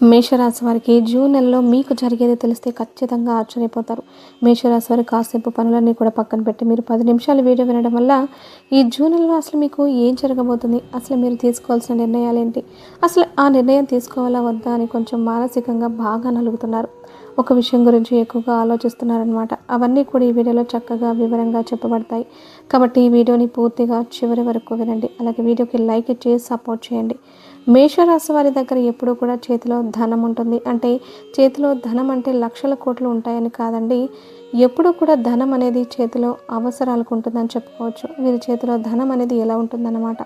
మేషరాశి వారికి జూన్ నెలలో మీకు జరిగేది తెలిస్తే ఖచ్చితంగా ఆశ్చర్యపోతారు. మేషరాశి వారి కాసేపు పనులన్నీ కూడా పక్కన పెట్టి మీరు పది నిమిషాలు వీడియో వినడం వల్ల ఈ జూన్ నెలలో అసలు మీకు ఏం జరగబోతుంది? అసలు మీరు తీసుకోవాల్సిన నిర్ణయాలు ఏంటి అసలు ఆ నిర్ణయం తీసుకోవాలా వద్దా అని కొంచెం మానసికంగా బాగా నలుగుతున్నారు. ఒక విషయం గురించి ఎక్కువగా ఆలోచిస్తున్నారనమాట అవన్నీ కూడా ఈ వీడియోలో చక్కగా వివరంగా చెప్పబడతాయి. కాబట్టి ఈ వీడియోని పూర్తిగా చివరి వరకు వినండి. అలాగే వీడియోకి లైక్ ఇచ్చి సపోర్ట్ చేయండి. మేషరాశి వారి దగ్గర ఎప్పుడూ కూడా చేతిలో ధనం ఉంటుంది. అంటే చేతిలో ధనం అంటే లక్షల కోట్లు ఉంటాయని కాదండి. ఎప్పుడూ కూడా ధనం అనేది చేతిలో అవసరాలకు ఉంటుందని చెప్పుకోవచ్చు. వీరి చేతిలో ధనం అనేది ఎలా ఉంటుందన్నమాట?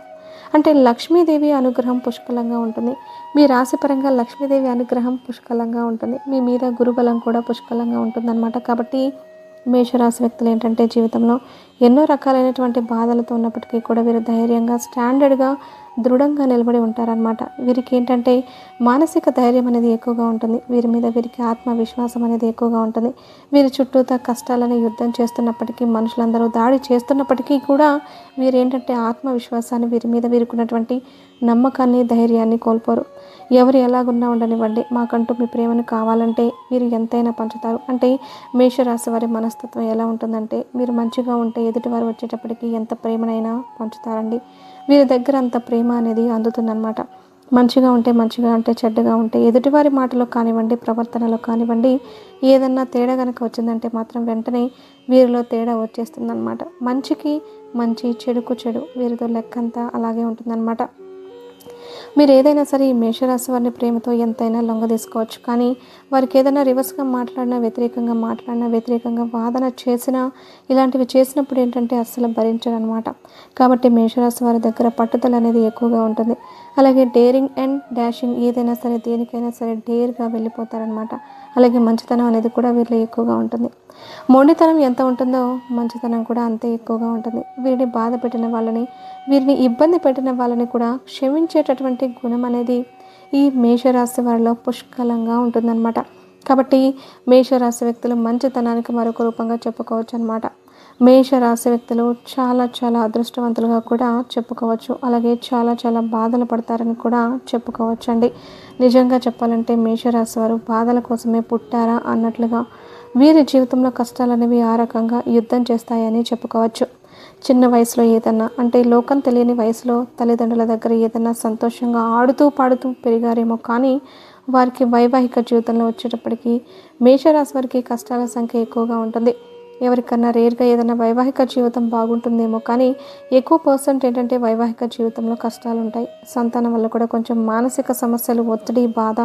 అంటే లక్ష్మీదేవి అనుగ్రహం పుష్కలంగా ఉంటుంది. మీ రాశిపరంగా లక్ష్మీదేవి అనుగ్రహం పుష్కలంగా ఉంటుంది. మీ మీద గురుబలం కూడా పుష్కలంగా ఉంటుందన్నమాట. కాబట్టి మేషరాశి వ్యక్తులు ఏంటంటే జీవితంలో ఎన్నో రకాలైనటువంటి బాధలతో ఉన్నప్పటికీ కూడా వీరు ధైర్యంగా స్టాండర్డ్గా దృఢంగా నిలబడి ఉంటారనమాట వీరికి ఏంటంటే మానసిక ధైర్యం అనేది ఎక్కువగా ఉంటుంది. వీరి మీద వీరికి ఆత్మవిశ్వాసం అనేది ఎక్కువగా ఉంటుంది. వీరి చుట్టూతా కష్టాలను యుద్ధం చేస్తున్నప్పటికీ మనుషులందరూ దాడి చేస్తున్నప్పటికీ కూడా వీరు ఏంటంటే ఆత్మవిశ్వాసాన్ని వీరి మీద వీరుకున్నటువంటి నమ్మకాన్ని ధైర్యాన్ని కోల్పోరు. ఎవరు ఎలాగున్నా ఉండనివ్వండి. మాకంటూ మీ ప్రేమను కావాలంటే మీరు ఎంతైనా పంచుతారు. అంటే మేషరాశి వారి మనస్తత్వం ఎలా ఉంటుందంటే మీరు మంచిగా ఉంటే ఎదుటివారు వచ్చేటప్పటికి ఎంత ప్రేమనైనా పంచుతారండి. వీరి దగ్గర అంత ప్రేమ అనేది అందుతుందన్నమాట. మంచిగా ఉంటే మంచిగా ఉంటే చెడ్డగా ఉంటే ఎదుటివారి మాటలో కానివ్వండి ప్రవర్తనలో కానివ్వండి ఏదన్నా తేడా కనుక వచ్చిందంటే మాత్రం వెంటనే వీరిలో తేడా వచ్చేస్తుందన్నమాట. మంచికి మంచి చెడుకు చెడు వీరితో లెక్కంతా అలాగే ఉంటుందన్నమాట. మీరు ఏదైనా సరే ఈ మేషరాశి వారిని ప్రేమతో ఎంతైనా లొంగ తీసుకోవచ్చు కానీ వారికి ఏదైనా రివర్స్గా మాట్లాడినా వ్యతిరేకంగా మాట్లాడినా వ్యతిరేకంగా వాదన చేసినా ఇలాంటివి చేసినప్పుడు ఏంటంటే అస్సలు భరించరనమాట. కాబట్టి మేషరాశి వారి దగ్గర పట్టుదల అనేది ఎక్కువగా ఉంటుంది. అలాగే డేరింగ్ అండ్ డాషింగ్ ఏదైనా సరే దేనికైనా సరే డేర్గా వెళ్ళిపోతారనమాట. అలాగే మంచితనం అనేది కూడా వీరిలో ఎక్కువగా ఉంటుంది. మొండితనం ఎంత ఉంటుందో మంచితనం కూడా అంతే ఎక్కువగా ఉంటుంది. వీరిని బాధ పెట్టిన వాళ్ళని వీరిని ఇబ్బంది పెట్టిన వాళ్ళని కూడా క్షమించేటటువంటి గుణం అనేది ఈ మేషరాశి వారిలో పుష్కలంగా ఉంటుందన్నమాట. కాబట్టి మేషరాశి వ్యక్తులు మంచితనానికి మరొక రూపంగా చెప్పుకోవచ్చు అనమాట మేషరాశి వ్యక్తులు చాలా చాలా అదృష్టవంతులుగా కూడా చెప్పుకోవచ్చు. అలాగే చాలా చాలా బాధలు పడతారని కూడా చెప్పుకోవచ్చు అండి నిజంగా చెప్పాలంటే మేషరాశి వారు బాధల కోసమే పుట్టారా అన్నట్లుగా వీరి జీవితంలో కష్టాలు అనేవి ఆ రకంగా యుద్ధం చేస్తాయని చెప్పుకోవచ్చు. చిన్న వయసులో ఏదన్నా అంటే లోకం తెలియని వయసులో తల్లిదండ్రుల దగ్గర ఏదన్నా సంతోషంగా ఆడుతూ పాడుతూ పెరిగారేమో కానీ వారికి వైవాహిక జీవితంలో వచ్చేటప్పటికి మేషరాశి వారికి కష్టాల సంఖ్య ఎక్కువగా ఉంటుంది. ఎవరికన్నా రేర్గా ఏదైనా వైవాహిక జీవితం బాగుంటుందేమో కానీ ఎక్కువ పర్సెంట్ ఏంటంటే వైవాహిక జీవితంలో కష్టాలు ఉంటాయి. సంతానం వల్ల కూడా కొంచెం మానసిక సమస్యలు ఒత్తిడి బాధ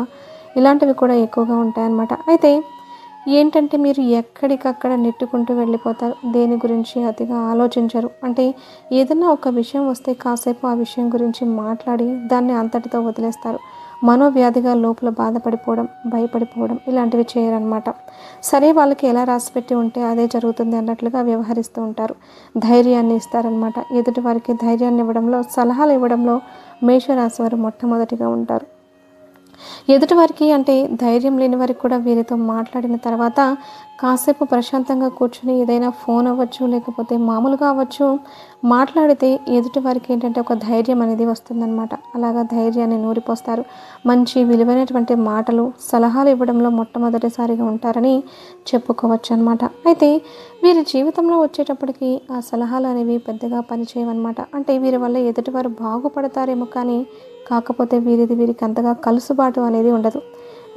ఇలాంటివి కూడా ఎక్కువగా ఉంటాయన్నమాట. అయితే ఏంటంటే మీరు ఎక్కడికక్కడ నెట్టుకుంటూ వెళ్ళిపోతారు. దేని గురించి అతిగా ఆలోచించరు. అంటే ఏదైనా ఒక విషయం వస్తే కాసేపు ఆ విషయం గురించి మాట్లాడి దాన్ని అంతటితో వదిలేస్తారు. మనోవ్యాధిగా లోపల బాధపడిపోవడం భయపడిపోవడం ఇలాంటివి చేయరనమాట సరే వాళ్ళకి ఎలా రాసిపెట్టి ఉంటే అదే జరుగుతుంది అన్నట్లుగా వ్యవహరిస్తూ ఉంటారు. ధైర్యాన్ని ఇస్తారనమాట ఎదుటి వారికి ధైర్యాన్ని ఇవ్వడంలో సలహాలు ఇవ్వడంలో మేషరాశి వారు మొట్టమొదటిగా ఉంటారు. ఎదుటివారికి అంటే ధైర్యం లేని వారికి కూడా వీరితో మాట్లాడిన తర్వాత కాసేపు ప్రశాంతంగా కూర్చుని ఏదైనా ఫోన్ అవ్వచ్చు లేకపోతే మామూలుగా అవ్వచ్చు మాట్లాడితే ఎదుటి వారికి ఏంటంటే ఒక ధైర్యం అనేది వస్తుందన్నమాట. అలాగా ధైర్యాన్ని నూరిపోస్తారు. మంచి విలువైనటువంటి మాటలు సలహాలు ఇవ్వడంలో మొట్టమొదటిసారిగా ఉంటారని చెప్పుకోవచ్చు అనమాట అయితే వీరి జీవితంలో వచ్చేటప్పటికి ఆ సలహాలు అనేవి పెద్దగా పనిచేయవన్నమాట. అంటే వీరి వల్ల ఎదుటివారు బాగుపడతారేమో కానీ కాకపోతే వీరిది వీరికి అంతగా కలుసుబాటు అనేది ఉండదు.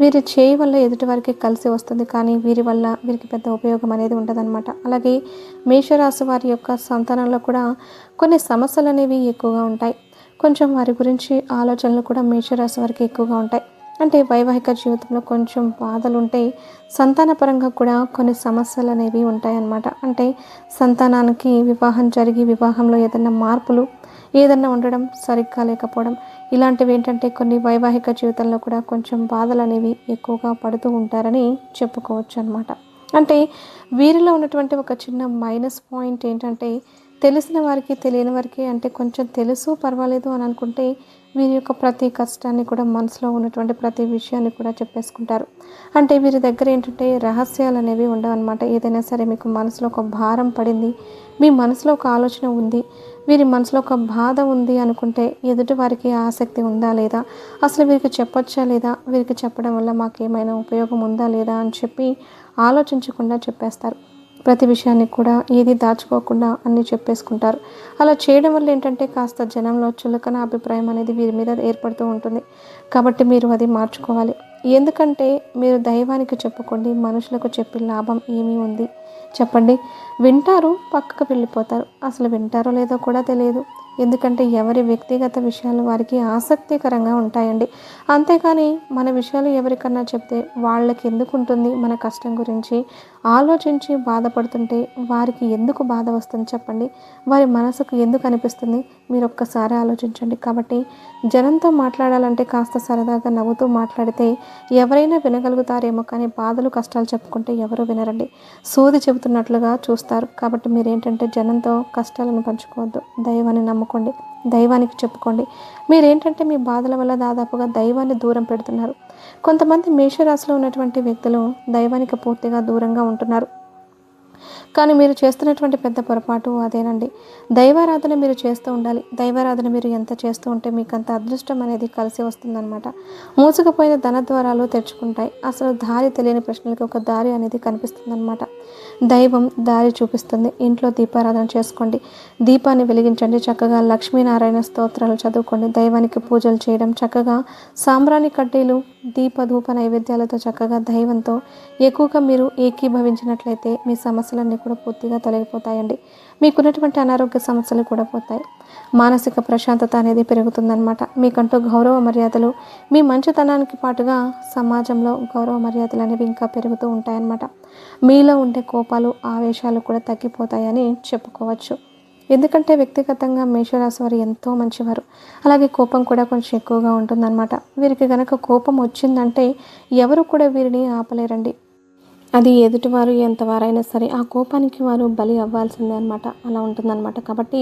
వీరి చేయి వల్ల ఎదుటివారికి కలిసి వస్తుంది కానీ వీరి వల్ల వీరికి పెద్ద ఉపయోగం అనేది ఉంటుందన్నమాట అలాగే మేషరాశి వారి యొక్క సంతానంలో కూడా కొన్ని సమస్యలు అనేవి ఎక్కువగా ఉంటాయి. కొంచెం వారి గురించి ఆలోచనలు కూడా మేషరాశి వారికి ఎక్కువగా ఉంటాయి. అంటే వైవాహిక జీవితంలో కొంచెం బాధలు ఉంటాయి సంతానపరంగా కూడా కొన్ని సమస్యలు అనేవి ఉంటాయన్నమాట. అంటే సంతానానికి వివాహం జరిగి వివాహంలో ఏదైనా మార్పులు ఏదన్నా ఉండడం సరిగ్గా లేకపోవడం ఇలాంటివి ఏంటంటే కొన్ని వైవాహిక జీవితంలో కూడా కొంచెం బాధలు అనేవి ఎక్కువగా పడుతూ ఉంటారని చెప్పుకోవచ్చు అనమాట అంటే వీరిలో ఉన్నటువంటి ఒక చిన్న మైనస్ పాయింట్ ఏంటంటే తెలిసిన వారికి తెలియని వారికి అంటే కొంచెం తెలుసు పర్వాలేదు అని అనుకుంటే వీరి యొక్క ప్రతి కష్టాన్ని కూడా మనసులో ఉన్నటువంటి ప్రతి విషయాన్ని కూడా చెప్పేసుకుంటారు. అంటే వీరి దగ్గర ఏంటంటే రహస్యాలు అనేవి ఉండవన్నమాట ఏదైనా సరే మీకు మనసులో ఒక భారం పడింది మీ మనసులో ఒక ఆలోచన ఉంది వీరి మనసులో ఒక బాధ ఉంది అనుకుంటే ఎదుటి వారికి ఆసక్తి ఉందా లేదా అసలు వీరికి చెప్పొచ్చా లేదా వీరికి చెప్పడం వల్ల మాకేమైనా ఉపయోగం ఉందా లేదా అని చెప్పి ఆలోచించకుండా చెప్పేస్తారు. ప్రతి విషయాన్ని కూడా ఏది దాచుకోకుండా అన్నీ చెప్పేసుకుంటారు. అలా చేయడం వల్ల ఏంటంటే కాస్త జనంలో చులకన అభిప్రాయం అనేది వీరి మీద ఏర్పడుతూ ఉంటుంది. కాబట్టి మీరు అది మార్చుకోవాలి. ఎందుకంటే మీరు దైవానికి చెప్పుకోండి మనుషులకు చెప్పే లాభం ఏమీ ఉంది. చెప్పండి. వింటారు పక్కకు వెళ్ళిపోతారు. అసలు వింటారో లేదో కూడా తెలియదు. ఎందుకంటే ఎవరి వ్యక్తిగత విషయాలు వారికి ఆసక్తికరంగా ఉంటాయండి. అంతేకాని మన విషయాలు ఎవరికన్నా చెప్తే వాళ్ళకి ఎందుకు ఉంటుంది? మన కష్టం గురించి ఆలోచించి బాధపడుతుంటే వారికి ఎందుకు బాధ వస్తుంది చెప్పండి? వారి మనసుకు ఎందుకు అనిపిస్తుంది? మీరు ఒక్కసారి ఆలోచించండి. కాబట్టి జనంతో మాట్లాడాలంటే కాస్త సరదాగా నవ్వుతూ మాట్లాడితే ఎవరైనా వినగలుగుతారేమో కానీ బాధలు కష్టాలు చెప్పుకుంటే ఎవరు వినరండి. సోది చెబుతున్నట్లుగా చూస్తారు. కాబట్టి మీరేంటంటే జనంతో కష్టాలను పంచుకోవద్దు. దైవాన్ని నమ్ముకోండి దైవానికి చెప్పుకోండి. మీరేంటంటే మీ బాధల వల్ల దాదాపుగా దైవాన్ని దూరం పెడుతున్నారు. కొంతమంది మేషరాశిలో ఉన్నటువంటి వ్యక్తులు దైవానికి పూర్తిగా దూరంగా ఉంటున్నారు. కానీ మీరు చేస్తున్నటువంటి పెద్ద పొరపాటు అదేనండి. దైవారాధన మీరు చేస్తూ ఉండాలి. దైవారాధన మీరు ఎంత చేస్తూ ఉంటే మీకు అంత అదృష్టం అనేది కలిసి వస్తుందన్నమాట. మూసుకుపోయిన ధన ద్వారాలు తెరుచుకుంటాయి. అసలు దారి తెలియని ప్రశ్నలకి ఒక దారి అనేది కనిపిస్తుందన్నమాట. దైవం దారి చూపిస్తుంది. ఇంట్లో దీపారాధన చేసుకోండి. దీపాన్ని వెలిగించండి. చక్కగా లక్ష్మీనారాయణ స్తోత్రాలు చదువుకోండి. దైవానికి పూజలు చేయడం చక్కగా సాంబ్రాణి కడ్డీలు దీపధూప నైవేద్యాలతో చక్కగా దైవంతో ఎక్కువగా మీరు ఏకీభవించినట్లయితే మీ సమస్యలన్నీ కూడా పూర్తిగా తొలగిపోతాయండి. మీకున్నటువంటి అనారోగ్య సమస్యలు కూడా పోతాయి. మానసిక ప్రశాంతత అనేది పెరుగుతుందన్నమాట. మీకంటూ గౌరవ మర్యాదలు మీ మంచితనానికి పాటుగా సమాజంలో గౌరవ మర్యాదలు అనేవి ఇంకా పెరుగుతూ ఉంటాయన్నమాట. మీలో ఉండే కోపాలు ఆవేశాలు కూడా తగ్గిపోతాయని చెప్పుకోవచ్చు. ఎందుకంటే వ్యక్తిగతంగా మేషరాశి వారు ఎంతో మంచివారు. అలాగే కోపం కూడా కొంచెం ఎక్కువగా ఉంటుందన్నమాట. వీరికి కనుక కోపం వచ్చిందంటే ఎవరు కూడా వీరిని ఆపలేరండి. అది ఎదుటివారు ఎంతవారైనా సరే ఆ కోపానికి వారు బలి అవ్వాల్సిందే అనమాట అలా ఉంటుందన్నమాట. కాబట్టి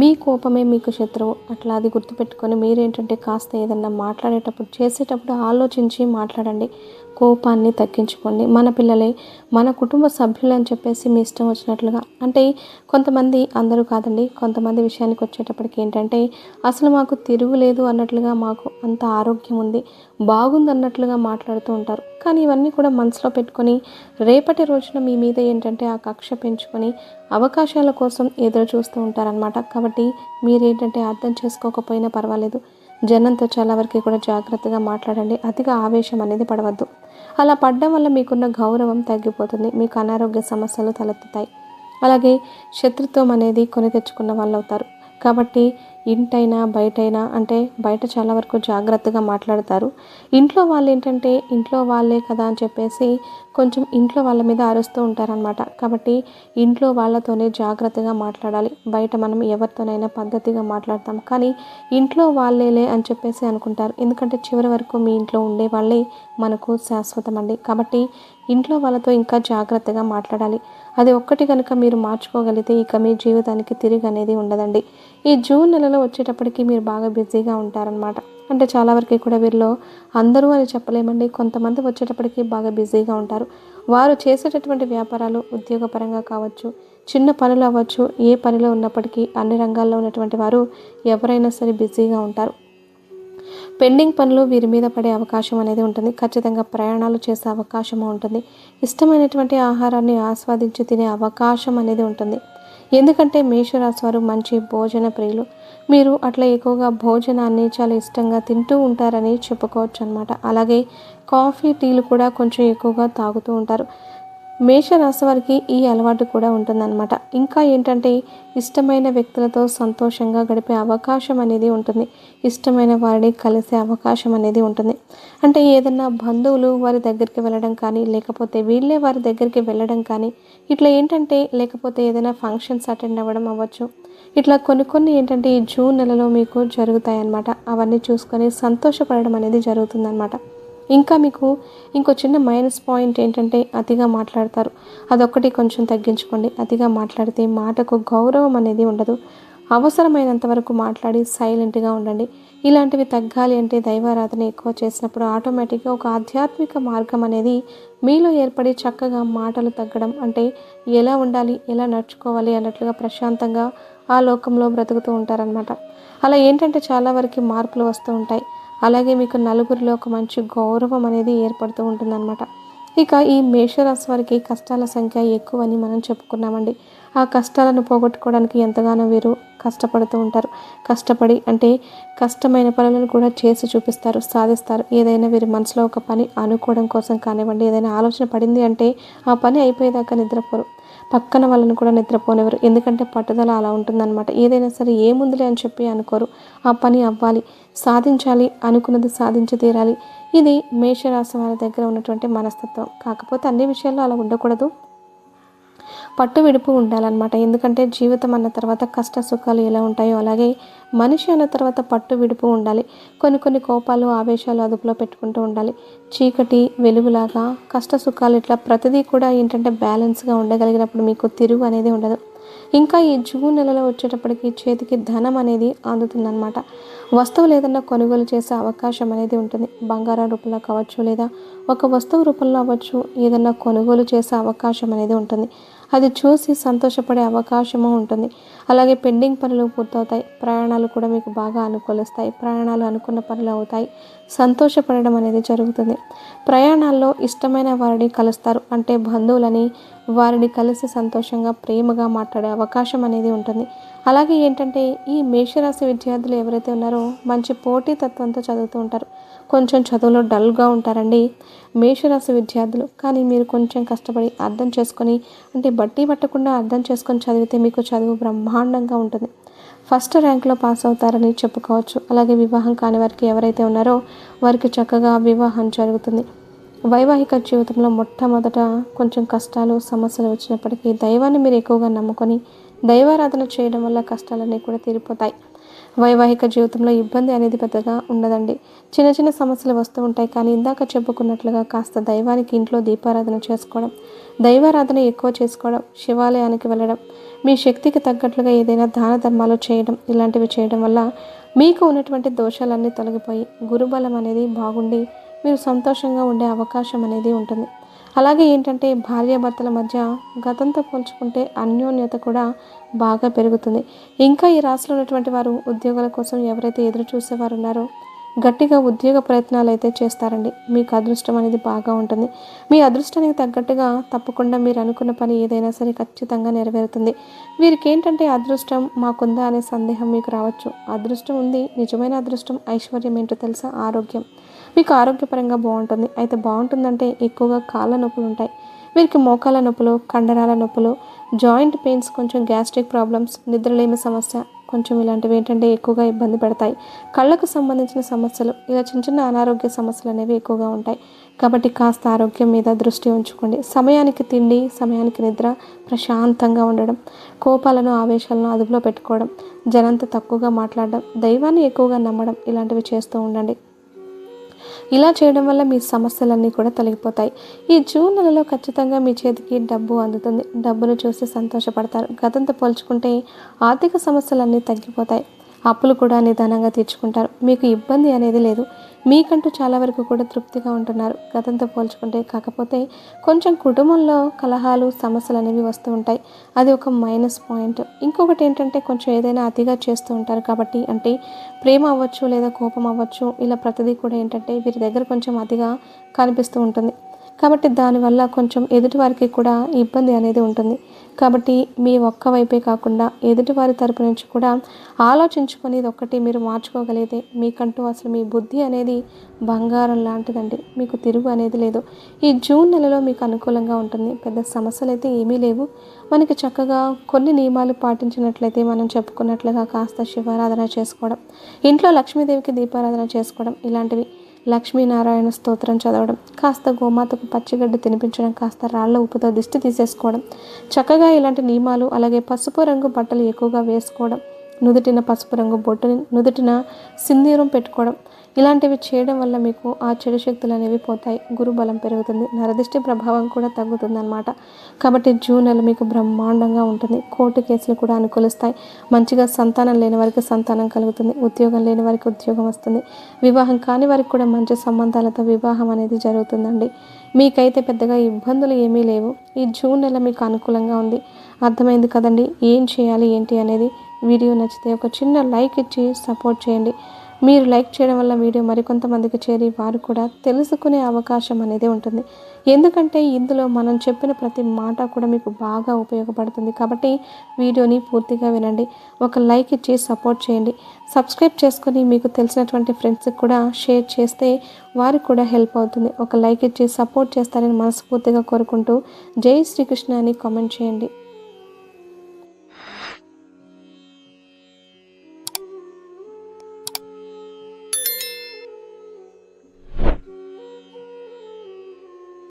మీ కోపమే మీకు శత్రువు. అట్లా అది గుర్తుపెట్టుకొని మీరేంటంటే కాస్త ఏదన్నా మాట్లాడేటప్పుడు చేసేటప్పుడు ఆలోచించి మాట్లాడండి. కోపాన్ని తగ్గించుకోండి. మన పిల్లలే మన కుటుంబ సభ్యులు అని చెప్పేసి మీ ఇష్టం వచ్చినట్లుగా. అంటే కొంతమంది అందరూ కాదండి కొంతమంది విషయానికి వచ్చేటప్పటికి ఏంటంటే అసలు మాకు తిరుగులేదు అన్నట్లుగా మాకు అంత ఆరోగ్యం ఉంది బాగుంది అన్నట్లుగా మాట్లాడుతూ ఉంటారు. కానీ ఇవన్నీ కూడా మనసులో పెట్టుకొని రేపటి రోజున మీ మీద ఏంటంటే ఆ కక్ష పెంచుకొని అవకాశాల కోసం ఎదురు చూస్తూ ఉంటారనమాట కాబట్టి మీరేంటంటే అర్థం చేసుకోకపోయినా పర్వాలేదు. జనంతో చాలా వరకు కూడా జాగ్రత్తగా మాట్లాడండి. అతిగా ఆవేశం అనేది పడవద్దు. అలా పడడం వల్ల మీకున్న గౌరవం తగ్గిపోతుంది. మీకు అనారోగ్య సమస్యలు తలెత్తుతాయి. అలాగే శత్రుత్వం అనేది కొని తెచ్చుకున్న వాళ్ళు అవుతారు కాబట్టి ఇంటైనా బయటైనా అంటే బయట చాలా వరకు జాగ్రత్తగా మాట్లాడతారు. ఇంట్లో వాళ్ళు ఏంటంటే ఇంట్లో వాళ్ళే కదా అని చెప్పేసి కొంచెం ఇంట్లో వాళ్ళ మీద అరుస్తూ ఉంటారనమాట కాబట్టి ఇంట్లో వాళ్ళతోనే జాగ్రత్తగా మాట్లాడాలి. బయట మనం ఎవరితోనైనా పద్ధతిగా మాట్లాడతాం. కానీ ఇంట్లో వాళ్ళేలే అని చెప్పేసి అనుకుంటారు. ఎందుకంటే చివరి వరకు మీ ఇంట్లో ఉండే వాళ్ళే మనకు శాశ్వతం అండి. కాబట్టి ఇంట్లో వాళ్ళతో ఇంకా జాగ్రత్తగా మాట్లాడాలి. అది ఒక్కటి కనుక మీరు మార్చుకోగలిగితే ఇక మీ జీవితానికి తిరిగి అనేది ఉండదండి. ఈ జూన్ నెలలో వచ్చేటప్పటికి మీరు బాగా బిజీగా ఉంటారనమాట అంటే చాలా వరకు కూడా వీరిలో అందరూ అని చెప్పలేమండి. కొంతమంది వచ్చేటప్పటికి బాగా బిజీగా ఉంటారు. వారు చేసేటటువంటి వ్యాపారాలు ఉద్యోగపరంగా కావచ్చు చిన్న పనులు అవ్వచ్చు ఏ పనిలో ఉన్నప్పటికీ అన్ని రంగాల్లో ఉన్నటువంటి వారు ఎవరైనా సరే బిజీగా ఉంటారు. పెండింగ్ పనులు వీరి మీద పడే అవకాశం అనేది ఉంటుంది. ఖచ్చితంగా ప్రయాణాలు చేసే అవకాశం ఉంటుంది. ఇష్టమైనటువంటి ఆహారాన్ని ఆస్వాదించి తినే అవకాశం అనేది ఉంటుంది. ఎందుకంటే మేషరాశి వారు మంచి భోజన ప్రియులు. మీరు అట్లా ఎక్కువగా భోజనాన్ని చాలా ఇష్టంగా తింటూ ఉంటారని చెప్పుకోవచ్చు అనమాట అలాగే కాఫీ టీలు కూడా కొంచెం ఎక్కువగా తాగుతూ ఉంటారు. మేషరాశి వారికి ఈ అలవాటు కూడా ఉంటుందన్నమాట. ఇంకా ఏంటంటే ఇష్టమైన వ్యక్తులతో సంతోషంగా గడిపే అవకాశం అనేది ఉంటుంది. ఇష్టమైన వారిని కలిసే అవకాశం అనేది ఉంటుంది. అంటే ఏదన్నా బంధువులు వారి దగ్గరికి వెళ్ళడం కానీ లేకపోతే వీళ్ళే వారి దగ్గరికి వెళ్ళడం కానీ ఇట్లా ఏంటంటే లేకపోతే ఏదైనా ఫంక్షన్స్ అటెండ్ అవ్వడం అవ్వచ్చు. ఇట్లా కొన్ని కొన్ని ఏంటంటే ఈ జూన్ నెలలో మీకు జరుగుతాయన్నమాట. అవన్నీ చూసుకొని సంతోషపడడం అనేది జరుగుతుందన్నమాట. ఇంకా మీకు ఇంకో చిన్న మైనస్ పాయింట్ ఏంటంటే అతిగా మాట్లాడతారు. అదొక్కటి కొంచెం తగ్గించుకోండి. అతిగా మాట్లాడితే మాటకు గౌరవం అనేది ఉండదు. అవసరమైనంత వరకు మాట్లాడి సైలెంట్గా ఉండండి. ఇలాంటివి తగ్గాలి అంటే దైవారాధన ఎక్కువ చేసినప్పుడు ఆటోమేటిక్గా ఒక ఆధ్యాత్మిక మార్గం అనేది మీలో ఏర్పడి చక్కగా మాటలు తగ్గడం అంటే ఎలా ఉండాలి ఎలా నడుచుకోవాలి అన్నట్లుగా ప్రశాంతంగా ఆ లోకంలో బ్రతుకుతూ ఉంటారనమాట అలా ఏంటంటే చాలా వరకు మార్పులు వస్తూ ఉంటాయి. అలాగే మీకు నలుగురిలో ఒక మంచి గౌరవం అనేది ఏర్పడుతూ ఉంటుందన్నమాట. ఇక ఈ మేషరాశి వారికి కష్టాల సంఖ్య ఎక్కువని మనం చెప్పుకున్నామండి. ఆ కష్టాలను పోగొట్టుకోవడానికి ఎంతగానో వీరు కష్టపడుతూ ఉంటారు. కష్టపడి అంటే కష్టమైన పనులను కూడా చేసి చూపిస్తారు సాధిస్తారు. ఏదైనా వీరి మనసులో ఒక పని అనుకోవడం కోసం కానివ్వండి ఏదైనా ఆలోచన పడింది అంటే ఆ పని అయిపోయేదాకా నిద్రపోరు. పక్కన వాళ్ళని కూడా నిద్రపోనివ్వరు. ఎందుకంటే పట్టుదల అలా ఉంటుందన్నమాట. ఏదైనా సరే ఏముందిలే అని చెప్పి అనుకోరు. ఆ పని అవ్వాలి సాధించాలి అనుకున్నది సాధించి తీరాలి. ఇది మేషరాశి వారి దగ్గర ఉన్నటువంటి మనస్తత్వం. కాకపోతే అన్ని విషయాల్లో అలా ఉండకూడదు. పట్టు విడుపు ఉండాలన్నమాట. ఎందుకంటే జీవితం అన్న తర్వాత కష్ట సుఖాలు ఎలా ఉంటాయో అలాగే మనిషి అన్న తర్వాత పట్టు విడుపు ఉండాలి. కొన్ని కొన్ని కోపాలు ఆవేశాలు అదుపులో పెట్టుకుంటూ ఉండాలి. చీకటి వెలుగులాగా కష్ట సుఖాలు ఇట్లా ప్రతిదీ కూడా ఏంటంటే బ్యాలెన్స్గా ఉండగలిగినప్పుడు మీకు తిరుగు అనేది ఉండదు. ఇంకా ఈ జూన్ నెలలో వచ్చేటప్పటికి చేతికి ధనం అనేది అందుతుందన్నమాట. వస్తువులు ఏదన్నా కొనుగోలు చేసే అవకాశం అనేది ఉంటుంది. బంగారం రూపంలో కావచ్చు లేదా ఒక వస్తువు రూపంలో అవ్వచ్చు ఏదన్నా కొనుగోలు చేసే అవకాశం అనేది ఉంటుంది. అది చూసి సంతోషపడే అవకాశము ఉంటుంది. అలాగే పెండింగ్ పనులు పూర్తవుతాయి. ప్రయాణాలు కూడా మీకు బాగా అనుకూలిస్తాయి. ప్రయాణాలు అనుకున్న పనులు అవుతాయి. సంతోషపడడం అనేది జరుగుతుంది. ప్రయాణాల్లో ఇష్టమైన వారిని కలుస్తారు. అంటే బంధువులని వారిని కలిసి సంతోషంగా ప్రేమగా మాట్లాడే అవకాశం అనేది ఉంటుంది. అలాగే ఏంటంటే ఈ మేషరాశి విద్యార్థులు ఎవరైతే ఉన్నారో మంచి పోటీ తత్వంతో చదువుతూ ఉంటారు. కొంచెం చదువులో డల్గా ఉంటారండి. మేషరాశి విద్యార్థులు. కానీ మీరు కొంచెం కష్టపడి అర్థం చేసుకొని అంటే బట్టి పట్టకుండా అర్థం చేసుకొని చదివితే మీకు చదువు బ్రహ్మాండంగా ఉంటుంది. ఫస్ట్ ర్యాంక్లో పాస్ అవుతారని చెప్పుకోవచ్చు. అలాగే వివాహం కాని వారికి ఎవరైతే ఉన్నారో వారికి చక్కగా వివాహం జరుగుతుంది. వైవాహిక జీవితంలో మొట్టమొదట కొంచెం కష్టాలు సమస్యలు వచ్చినప్పటికీ దైవాన్ని మీరు ఎక్కువగా నమ్ముకొని దైవారాధన చేయడం వల్ల కష్టాలన్నీ కూడా తీరిపోతాయి. వైవాహిక జీవితంలో ఇబ్బంది అనేది పెద్దగా ఉండదండి. చిన్న చిన్న సమస్యలు వస్తూ ఉంటాయి. కానీ ఇందాక చెప్పుకున్నట్లుగా కాస్త దైవానికి ఇంట్లో దీపారాధన చేసుకోవడం దైవారాధన ఎక్కువ చేసుకోవడం శివాలయానికి వెళ్ళడం మీ శక్తికి తగ్గట్లుగా ఏదైనా దాన ధర్మాలు చేయడం ఇలాంటివి చేయడం వల్ల మీకు ఉన్నటువంటి దోషాలన్నీ తొలగిపోయి గురుబలం అనేది బాగుండి మీరు సంతోషంగా ఉండే అవకాశం అనేది ఉంటుంది. అలాగే ఏంటంటే భార్యాభర్తల మధ్య గతంతో పోల్చుకుంటే అన్యోన్యత కూడా బాగా పెరుగుతుంది. ఇంకా ఈ రాశిలో ఉన్నటువంటి వారు ఉద్యోగాల కోసం ఎవరైతే ఎదురు చూసేవారు ఉన్నారో గట్టిగా ఉద్యోగ ప్రయత్నాలు అయితే చేస్తారండి. మీకు అదృష్టం అనేది బాగా ఉంటుంది. మీ అదృష్టానికి తగ్గట్టుగా తప్పకుండా మీరు అనుకున్న పని ఏదైనా సరే ఖచ్చితంగా నెరవేరుతుంది. వీరికి ఏంటంటే అదృష్టం మాకుందా అనే సందేహం మీకు రావచ్చు. అదృష్టం ఉంది నిజమైన అదృష్టం ఐశ్వర్యం ఏంటో తెలుసా? ఆరోగ్యం. మీకు ఆరోగ్యపరంగా బాగుంటుంది. అయితే బాగుంటుందంటే ఎక్కువగా కాళ్ళ నొప్పులు ఉంటాయి. వీరికి మోకాల నొప్పులు కండరాల నొప్పులు జాయింట్ పెయిన్స్ కొంచెం గ్యాస్ట్రిక్ ప్రాబ్లమ్స్ నిద్రలేమి సమస్య కొంచెం ఇలాంటివి ఏంటంటే ఎక్కువగా ఇబ్బంది పెడతాయి. కళ్ళకు సంబంధించిన సమస్యలు ఇలా చిన్న చిన్న అనారోగ్య సమస్యలు అనేవి ఎక్కువగా ఉంటాయి. కాబట్టి కాస్త ఆరోగ్యం మీద దృష్టి ఉంచుకోండి. సమయానికి తిండి సమయానికి నిద్ర ప్రశాంతంగా ఉండడం కోపాలను ఆవేశాలను అదుపులో పెట్టుకోవడం జనంతో తక్కువగా మాట్లాడడం దైవాన్ని ఎక్కువగా నమ్మడం ఇలాంటివి చేస్తూ ఉండండి. ఇలా చేయడం వల్ల మీ సమస్యలన్నీ కూడా తొలగిపోతాయి. ఈ జూన్ నెలలో ఖచ్చితంగా మీ చేతికి డబ్బు అందుతుంది. డబ్బును చూసి సంతోషపడతారు. గతంతో పోల్చుకుంటే ఆర్థిక సమస్యలన్నీ తగ్గిపోతాయి. అప్పులు కూడా నిదానంగా తీర్చుకుంటారు. మీకు ఇబ్బంది అనేది లేదు. మీకంటూ చాలా వరకు కూడా తృప్తిగా ఉంటున్నారు. గతంతో పోల్చుకుంటే కాకపోతే కొంచెం కుటుంబంలో కలహాలు సమస్యలు అనేవి వస్తూ ఉంటాయి. అది ఒక మైనస్ పాయింట్. ఇంకొకటి ఏంటంటే కొంచెం ఏదైనా అతిగా చేస్తూ ఉంటారు కాబట్టి అంటే ప్రేమ అవ్వచ్చు లేదా కోపం అవ్వచ్చు ఇలా ప్రతిదీ కూడా ఏంటంటే వీరి దగ్గర కొంచెం అతిగా కనిపిస్తూ ఉంటుంది. కాబట్టి దానివల్ల కొంచెం ఎదుటివారికి కూడా ఇబ్బంది అనేది ఉంటుంది. కాబట్టి మీ ఒక్క వైపే కాకుండా ఎదుటివారి తరపు నుంచి కూడా ఆలోచించుకొని ఇది ఒక్కటి మీరు మార్చుకోగలిగితే మీకంటూ అసలు మీ బుద్ధి అనేది బంగారం లాంటిదండి. మీకు తిరుగు అనేది లేదు. ఈ జూన్ నెలలో మీకు అనుకూలంగా ఉంటుంది. పెద్ద సమస్యలు అయితే ఏమీ లేవు. మనకి చక్కగా కొన్ని నియమాలు పాటించినట్లయితే మనం చెప్పుకున్నట్లుగా కాస్త శివారాధన చేసుకోవడం ఇంట్లో లక్ష్మీదేవికి దీపారాధన చేసుకోవడం ఇలాంటివి. లక్ష్మీనారాయణ స్తోత్రం చదవడం కాస్త గోమాతకు పచ్చిగడ్డి తినిపించడం కాస్త రాళ్ళ ఉప్పుతో దిష్టి తీసేసుకోవడం చక్కగా ఇలాంటి నియమాలు అలాగే పసుపు రంగు బట్టలు ఎక్కువగా వేసుకోవడం నుదుటిన పసుపు రంగు బొట్టుని నుదుటిన సింధూరం పెట్టుకోవడం ఇలాంటివి చేయడం వల్ల మీకు ఆ చెడు శక్తులు అనేవి పోతాయి. గురు బలం పెరుగుతుంది. నరదిష్టి ప్రభావం కూడా తగ్గుతుంది అనమాట కాబట్టి జూన్ నెల మీకు బ్రహ్మాండంగా ఉంటుంది. కోర్టు కేసులు కూడా అనుకూలిస్తాయి. మంచిగా సంతానం లేని వారికి సంతానం కలుగుతుంది. ఉద్యోగం లేని వారికి ఉద్యోగం వస్తుంది. వివాహం కాని వారికి కూడా మంచి సంబంధాలతో వివాహం అనేది జరుగుతుందండి. మీకైతే పెద్దగా ఇబ్బందులు ఏమీ లేవు. ఈ జూన్ నెల మీకు అనుకూలంగా ఉంది. అర్థమైంది కదండి? ఏం చేయాలి? ఏంటి అనేది? వీడియో నచ్చితే ఒక చిన్న లైక్ ఇచ్చి సపోర్ట్ చేయండి. మీరు లైక్ చేయడం వల్ల వీడియో మరికొంతమందికి చేరి వారు కూడా తెలుసుకునే అవకాశం అనేది ఉంటుంది. ఎందుకంటే ఇందులో మనం చెప్పిన ప్రతి మాట కూడా మీకు బాగా ఉపయోగపడుతుంది. కాబట్టి వీడియోని పూర్తిగా వినండి. ఒక లైక్ ఇచ్చి సపోర్ట్ చేయండి. సబ్స్క్రైబ్ చేసుకొని మీకు తెలిసినటువంటి ఫ్రెండ్స్కి కూడా షేర్ చేస్తే వారికి కూడా హెల్ప్ అవుతుంది. ఒక లైక్ ఇచ్చి సపోర్ట్ చేస్తారని మనస్ఫూర్తిగా కోరుకుంటూ జై శ్రీకృష్ణ అని కామెంట్ చేయండి.